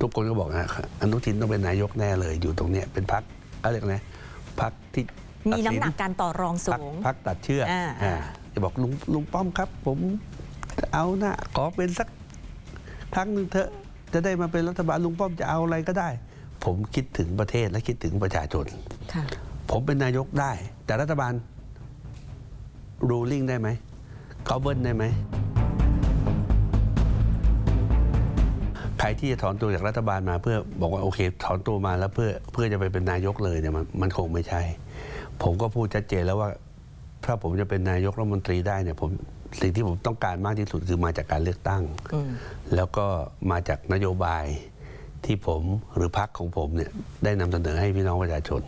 ทุกคนก็บอกนะอนุทินต้องเป็นนายกแน่เลย อยู่ตรงเนี้ยเป็นพักอะไรยกนะพักที่มีตัดสิน้ำหนักการต่อรองสูพักงพักตัดเชือกอ่าอ่าจะบอกลุงลุงป้อมครับ ผมเอานะขอเป็นสักครั้งหนึ่งเถอะจะได้มาเป็นรัฐบาลลุงป้อมจะเอาอะไรก็ได้ ผมคิดถึงประเทศและคิดถึงประชาชนค่ะผมเป็นนายกได้ แต่รัฐบาล ruling ได้ไหม govern ได้ไหม รที่จะถอนตัวจากรัฐบาลมาเพื่อบอกว่าโอเค ถอนตัวมาแล้วเพื่อเพื่อจะไปเป็นนายกเลยเนี่ยมันมันคงไม่ใช่ ผมก็พูดชัดเจนแล้วว่า ถ้าผมจะเป็นนายกรัฐมนตรีได้เนี่ยผมสิ่งที่ผมต้องการมากที่สุดคือมาจากการเลือกตั้งอืมแล้วก็มาจากนโยบายที่ผมหรือพรรคของผมเนี่ยได้นำเสนอให้พี่น้องประชาชน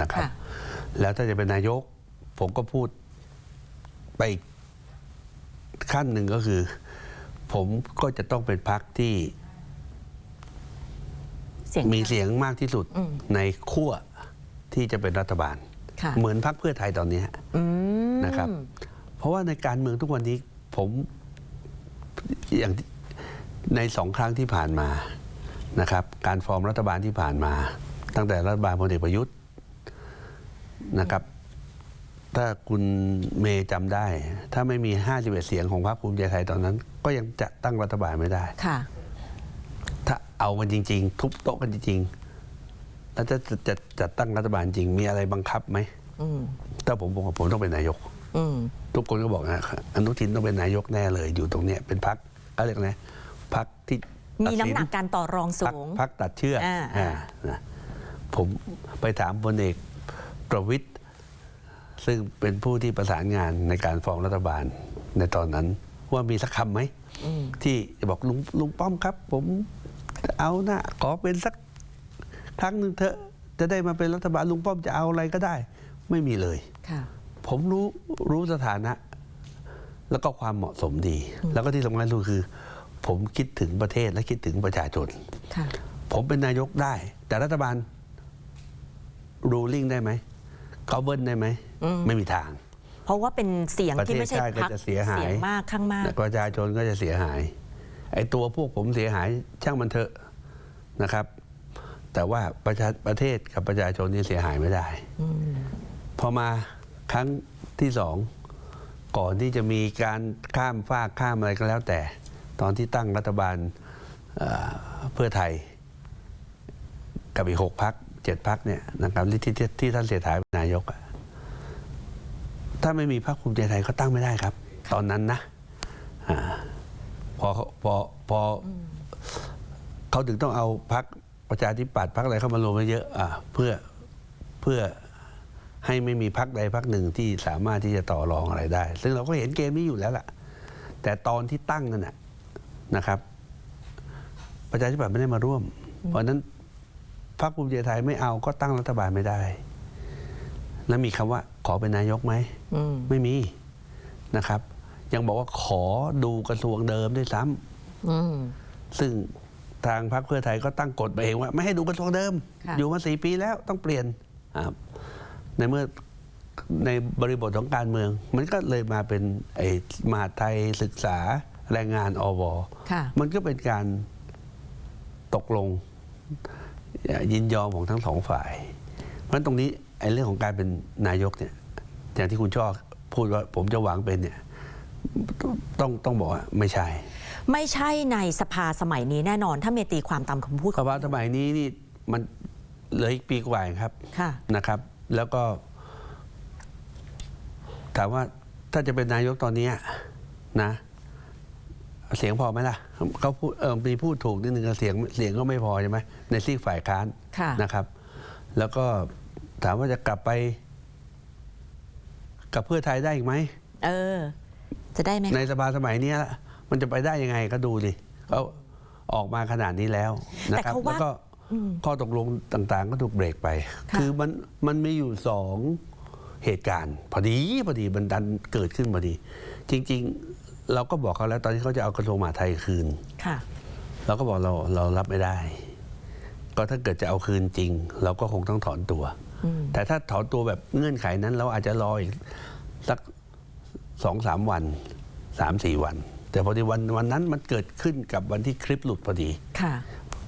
นะครับค่ะแล้วถ้าจะเป็นนายก ผมก็พูดไปอีกขั้นหนึ่งก็คือ ผมก็จะต้องเป็นพรรคที่ เสียงมีเสียงมากที่สุดอืมในขั้วที่จะเป็นรัฐบาลค่ะเหมือนพรรคเพื่อไทยตอนนี้อืมนะครับ เพราะว่าในการเมืองทุกวันนี้ผมอย่างที่ในสองครั้งที่ผ่านมานะครับ การฟอร์มรัฐบาลที่ผ่านมา ตั้งแต่รัฐบาลพลเอกประยุทธ์นะครับ ถ้าคุณเมย์จำได้ ถ้าไม่มี 51 เสียงของพรรคภูมิใจไทยตอนนั้น ก็ยังจะตั้งรัฐบาลไม่ได้ค่ะ ถ้าเอากันจริง ๆ ทุบโต๊ะกันจริงๆแล้วจะจะจะจัดตั้งรัฐบาลจริงมีอะไรบังคับไหมอืมถ้าผมบอกว่าผมต้องเป็นนายกอืมทุกคนก็บอกนะอนุทินต้องเป็นนายกแน่เลย อยู่ตรงเนี้ยเป็นพักอะไรยกนะพักที่มีตัดน้ำสิหนักการต่อรองสูพักงพักตัดเชือกอ่าอ่านะผมไปถามพลเอกประวิตยซึ่งเป็นผู้ที่ประสานงานในการฟอร์มรัฐบาลในตอนนั้น ว่ามีสักคำไหมอืมที่จะบอกลุงลุงป้อมครับ ผม เอานะขอเป็นสักครั้งหนึ่งเถอะจะได้มาเป็นรัฐบาลลุงป้อมจะเอาอะไรก็ได้ ไม่มีเลยค่ะผมรู้รู้สถานะ แล้วก็ความเหมาะสมดี แล้วก็ที่สำคัญที่สุดคือ ผมคิดถึงประเทศและคิดถึงประชาชนค่ะผมเป็นนายกได้ แต่รัฐบาล ruling ได้ไหม govern ได้ไหมอืมไม่มีทาง เพราะว่าเป็นเสียงประเทศที่ไม่ใช่ชาติก็พักจะเสียหายเสียงมากข้างมากประชาชนก็จะเสียหาย ไอ้ตัวพวกผมเสียหายช่างมันเถอะนะครับ แต่ว่าประชาประเทศกับประชาชนนี่เสียหายไม่ได้อพอมาครั้งที่สองก่อนที่จะมีการข้ามฟากข้ามอะไรก็แล้วแต่ ตอนที่ตั้งรัฐบาลเเพื่อไทย กับอีกหกพักเจ็ดพักเนี่ยนะครับที่ที่ที่ท่านเสียถายเป็นนายกถ้าไม่มีพรรคภูมิใจไทยเขาตั้งไม่ได้ครับ ตอนนั้นนะอา พอเขาพอพออเขาถึงต้องเอาพรรคประชาธิปัตย์พรรคอะไรเข้ามารวมไว้เยอะอะเพื่อเพื่อให้ไม่มีพักใดพักหนึ่งที่สามารถที่จะต่อรองอะไรได้ ซึ่งเราก็เห็นเกมนี้อยู่แล้วล่ะ แต่ตอนที่ตั้งนั่นนะนะครับ ประชาธิปัตย์ไม่ได้มาร่วม เพราะฉะนั้นพรรคภูมิใจไทยไม่เอาก็ตั้งรัฐบาลไม่ได้ แล้วมีคำว่าขอเป็นนายกไหมอืมไม่มีนะครับ ยังบอกว่าขอดูกระทรวงเดิมด้วยซ้ำอืม ซึ่งทางพรรคเพื่อไทยก็ตั้งกฎมาเองว่า ไม่ให้ดูกระทรวงเดิม ค่ะ อยู่มาสี่ปีแล้วต้องเปลี่ยนครับในเมื่อในบริบทของการเมือง มันก็เลยมาเป็นไอ้มหาดไทยศึกษาแรงงานอว ค่ะ มันก็เป็นการตกลงยินยอมของทั้งสองฝ่าย เพราะฉะนั้นตรงนี้ไอ้เรื่องของการเป็นนายกเนี่ยอย่างที่คุณชอบพูดว่าผมจะหวังเป็นเนี่ย ต้องต้องบอกว่าไม่ใช่ ไม่ใช่ในสภาสมัยนี้แน่นอน ถ้าเมตีความตามคำพูดเพราะว่าสมัยนี้นี่มันเหลืออีกปีกว่าเองครับค่ะนะครับ แล้วก็ ถามว่าถ้าจะเป็นนายกตอนเนี้ยนะ เสียงพอไหมล่ะเขาพูดเออมีพูดถูกนิดนึงเสียงเสียงก็ไม่พอใช่ไหมในซีกฝ่ายค้านค่ะนะครับ แล้วก็ถามว่าจะกลับไป กับเพื่อไทยได้อีกไหมเออ จะได้ไหมในสภาสมัยเนี้ยมันจะไปได้ยังไงก็ดูดิเขาออกมาขนาดนี้แล้วนะแต่ครับเขาแล้วว่าก็อืมข้อตกลงต่างๆ ก็ถูกเบรกไปค่ะคือมันมันมีอยู่สองเหตุการณ์ พอดีพอดีมันดันเกิดขึ้นพอดี จริง ๆ เราก็บอกเขาแล้วตอนที่เขาจะเอากระทรวงมหาดไทยคืนค่ะเราก็บอกเราเรารับไม่ได้ ก็ถ้าเกิดจะเอาคืนจริง เราก็คงต้องถอนตัวอืมแต่ถ้าถอนตัวแบบเงื่อนไขนั้น เราอาจจะรออีกสัก สองสามวันสามสี่วัน แต่พอดีวันวันนั้นมันเกิดขึ้นกับวันที่คลิปหลุดพอดีค่ะ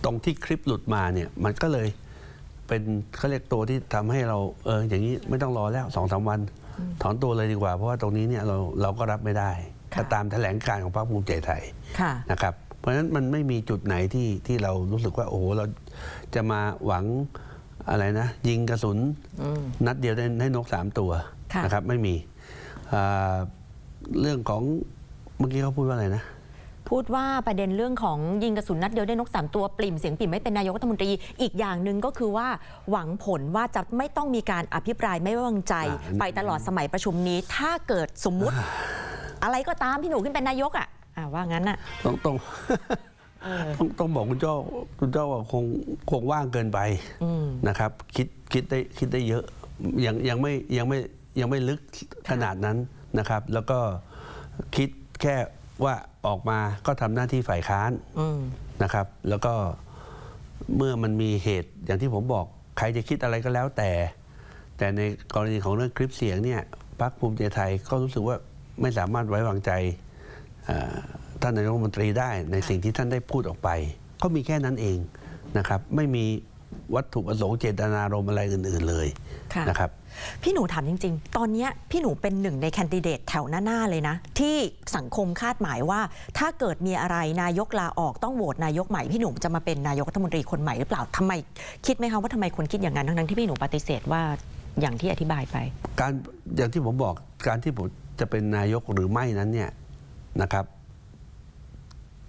ตรงที่คลิปหลุดมาเนี่ยมันก็เลยเป็นเขาเรียกตัวที่ทำให้เราเอออย่างนี้ไม่ต้องรอแล้วสองสามวัน ถอนตัวเลยดีกว่า เพราะว่าตรงนี้เนี่ยเราเราก็รับไม่ได้ค่ะก็ตามแถลงการของพรรคภูมิใจไทยค่ะนะครับเพราะฉะนั้นมันไม่มีจุดไหนที่ที่เรารู้สึกว่าโอ้โหเราจะมาหวังอะไรนะ ยิงกระสุนอืมนัดเดียวได้ได้นกสามตัวค่ะนะครับไม่มีอ่า เรื่องของเมื่อกี้เขาพูดว่าอะไรนะพูดว่าประเด็นเรื่องของยิงกระสุนนัดเดียวได้นกสามตัวปริ่มเสียงปริ่มไม่เป็นนายกรัฐมนตรี อีกอย่างหนึ่งก็คือว่าหวังผลว่าจะไม่ต้องมีการอภิปรายไม่ไว้วางใจอ่าไปตลอดสมัยประชุมนี้ ถ้าเกิดสมมุติ อะไรก็ตามพี่หนูขึ้นเป็นนายกอะอ่าว่างั้นอะต้องต้องเออต้องต้องบอกคุณเจ้าคุณเจ้าว่าคงคงว่างเกินไปอืมนะครับ คิดคิดได้คิดได้เยอะยังยังไม่ยังไม่ ยังไม่ลึกขนาดนั้นนะครับ แล้วก็คิดแค่ว่าออกมาก็ทำหน้าที่ฝ่ายค้านอืมนะครับ แล้วก็เมื่อมันมีเหตุอย่างที่ผมบอกใครจะคิดอะไรก็แล้วแต่ แต่ในกรณีของเรื่องคลิปเสียงเนี่ยพรรคภูมิใจไทยก็รู้สึกว่าไม่สามารถไว้วางใจเอ่อท่านนายกรัฐมนตรีได้ในสิ่งที่ท่านได้พูดออกไป ก็มีแค่นั้นเองนะครับ ไม่มี วัตถุประสงค์เจตนารมณ์อะไรอื่นๆเลยค่ะนะครับพี่หนูถามจริง ๆ ตอนเนี้ยพี่หนูเป็นหนึ่งในแคนดิเดตแถวหน้า ๆ เลยนะ ที่สังคมคาดหมายว่า ถ้าเกิดมีอะไรนายกลาออกต้องโหวตนายกใหม่ พี่หนูจะมาเป็นนายกรัฐมนตรีคนใหม่หรือเปล่าทำไม คิดไหมคะว่าทำไมคนคิดอย่างนั้นทั้งๆที่พี่หนูปฏิเสธว่าอย่างที่อธิบายไป การอย่างที่ผมบอกการที่ผมจะเป็นนายกหรือไม่นั้นเนี่ยนะครับ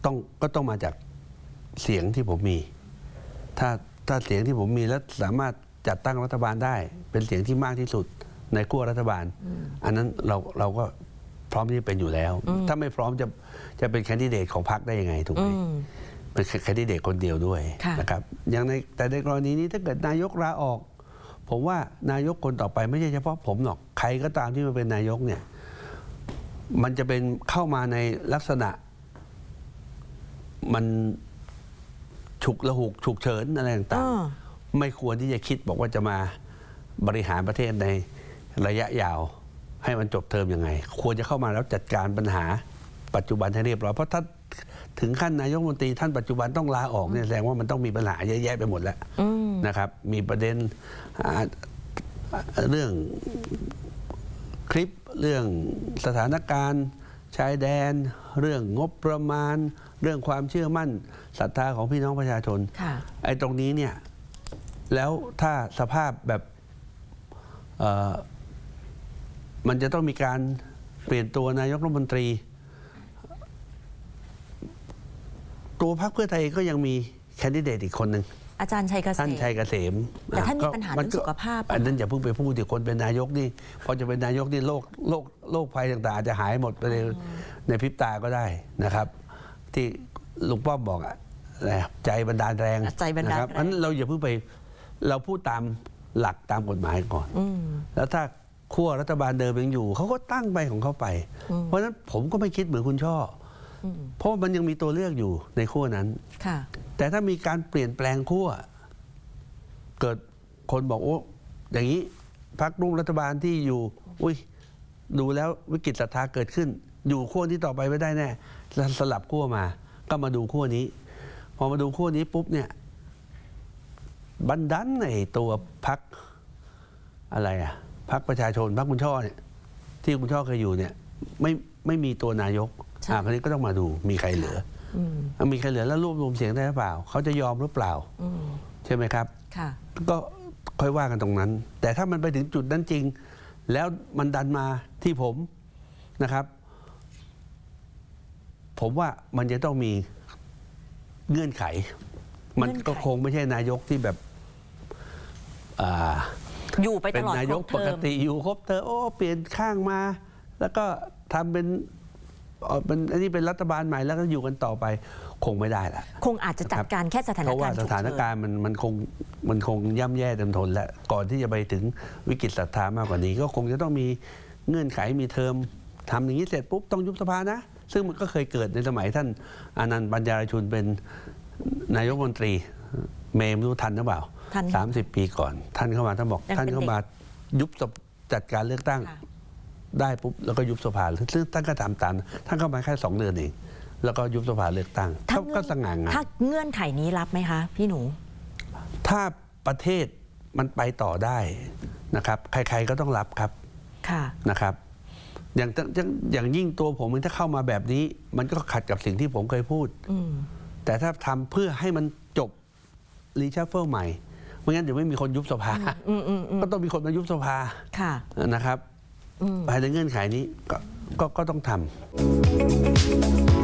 ต้องก็ต้องมาจากเสียงที่ผมมี ถ้า ถ้าเสียงที่ผมมีแล้วสามารถจัดตั้งรัฐบาลได้ เป็นเสียงที่มากที่สุดในขั้วรัฐบาล อันนั้นเราเราก็พร้อมที่จะเป็นอยู่แล้ว ถ้าไม่พร้อมจะจะเป็นแคนดิเดตของพรรคได้ยังไงถูกไหมอืมเป็นแคนดิเดตคนเดียวด้วยค่ะนะครับอย่างในแต่ในกรณีนี้ถ้าเกิดนายกลาออก ผมว่านายกคนต่อไปไม่ใช่เฉพาะผมหรอกใครก็ตามที่มาเป็นนายกเนี่ย มันจะเป็นเข้ามาในลักษณะมัน ฉุกละหุกฉุกเฉินอะไรต่างอ่าๆไม่ควรที่จะคิดบอกว่าจะมาบริหารประเทศในระยะยาว ให้มันจบเทอมยังไง ควรจะเข้ามาแล้วจัดการปัญหาปัจจุบันให้เรียบร้อยเพราะถ้าถึงขั้นนายกรัฐมนตรีท่านปัจจุบันต้องลาออกเนี่ยแสดงว่ามันต้องมีปัญหาเยอะแยะไปหมดแล้วอืมนะครับ มีประเด็นอ่าเรื่องคลิปเรื่องสถานการณ์ชายแดน เรื่องงบประมาณ เรื่องความเชื่อมั่นศรัทธาของพี่น้องประชาชน ค่ะ ไอ้ตรงนี้เนี่ย แล้วถ้าสภาพแบบเอ่อมันจะต้องมีการเปลี่ยนตัวนายกรัฐมนตรี ตัวพรรคเพื่อไทยก็ยังมีแคนดิเดตอีกคนหนึ่ง อาจารย์ชัยเกษท่านม ชัยเกษมแต่ท่านมีก็ปัญหามัเรื่องสุขภาพ อันนั้นอย่าเพิ่งไปพูดที่คนเป็นนายกนี่พอจะเป็นนายกนี่โรคโรคโรคภัยต่างๆอาจจะหายหมดไปในในพริบตาก็ได้นะครับ ที่ลุงป้อมบอกอะอะไรอะใจบันดาลแรงใจบันดาละครับแรงอันนั้นเราอย่าเพิ่งไปเราพูดตามหลักตามกฎหมายก่อน อืม แล้วถ้าขั้วรัฐบาลเดิมยังอยู่เขาก็ตั้งไปของเขาไป เพราะฉะนั้นผมก็ไม่คิดเหมือนคุณช่ออเพราะว่ามันยังมีตัวเลือกอยู่ในขั้วนั้น ค่ะ แต่ถ้ามีการเปลี่ยนแปลงขั้วเกิดคนบอกโอ้อย่างนี้พักร่วมรัฐบาลที่อยู่ อุ้ยดูแล้ววิกฤตศรัทธาเกิดขึ้น อยู่ขั้วที่ต่อไปไม่ได้แน่ สลับขั้วมา ก็มาดูขั้วนี้ พอมาดูขั้วนี้ปุ๊บเนี่ยบันดันไอ้ตัวพักอะไรอะพักประชาชนพักคุณช่อเนี่ยที่คุณช่อเคยอยู่เนี่ยไม่ไม่มีตัวนายกใช่อ่าคราวนี้ก็ต้องมาดูมีใครเหลืออืมอะมีใครเหลือแล้วรวบรวมเสียงได้หรือเปล่า เขาจะยอมหรือเปล่าอืมใช่ไหมครับค่ะก็ค่อยว่ากันตรงนั้น แต่ถ้ามันไปถึงจุดนั้นจริง แล้วมันดันมาที่ผมนะครับ ผมว่ามันจะต้องมีเงื่อนไข มันก็เงื่อนไขคงไม่ใช่นายกที่แบบอ่าอยู่ไปเป็ตนลอดนาคยรกบปเทกอมติอยู่ครบเธอโอ้เปลี่ยนข้างมา แล้วก็ทำเป็นเอ่อเป็นอันนี้เป็นรัฐบาลใหม่แล้วก็อยู่กันต่อไปคงไม่ได้ละคงอาจจะจัดการแค่สถานเพราะกาว่ารณ์สฉุกถานเฉินการณ์มันมันคงมันคงย่ำแย่เต็มทนแล้วก่อนที่จะไปถึงวิกฤตศรัทธามากกว่านี้ ก็คงจะต้องมีเงื่อนไขมีเทอมทำอย่างนี้เสร็จปุ๊บต้องยุบสภานะ ซึ่งมันก็เคยเกิดในสมัยท่านอานันต์ปัญญารชุนเป็นนายกรัฐมนตรีเมย์ไม่รู้ทันหรือเปล่า ทันสามสิบปีก่อน ท่านเข้ามาท่านบอกยังเป็นท่านเข้ามายุบสภจัดการเลือกตั้ง ค่ะ ได้ปุ๊บแล้วก็ยุบสภาซึ่งท่านก็ทำตามท่านเข้ามาแค่สองเดือนเองแล้วก็ยุบสภาเลือกตั้งถ้าก็ก็สง่างาม ถ้าเงื่อนไขนี้รับไหมคะ พี่หนู ถ้าประเทศมันไปต่อได้นะครับ ใครๆก็ต้องรับครับค่ะ นะครับ อย่างอย่างอย่างยิ่งตัวผมเองถ้าเข้ามาแบบนี้ มันก็ขัดกับสิ่งที่ผมเคยพูดอืมแต่ถ้าทำเพื่อให้มันจบรีชัฟเฟิลใหม่ไม่งั้นเดี๋ยวไม่มีคนยุบสภาอืมอืมอืมก็ต้องมีคนมายุบสภาค่ะนะครับอืมภายในเงื่อนไขนี้ก็ก็ก็ต้องทำ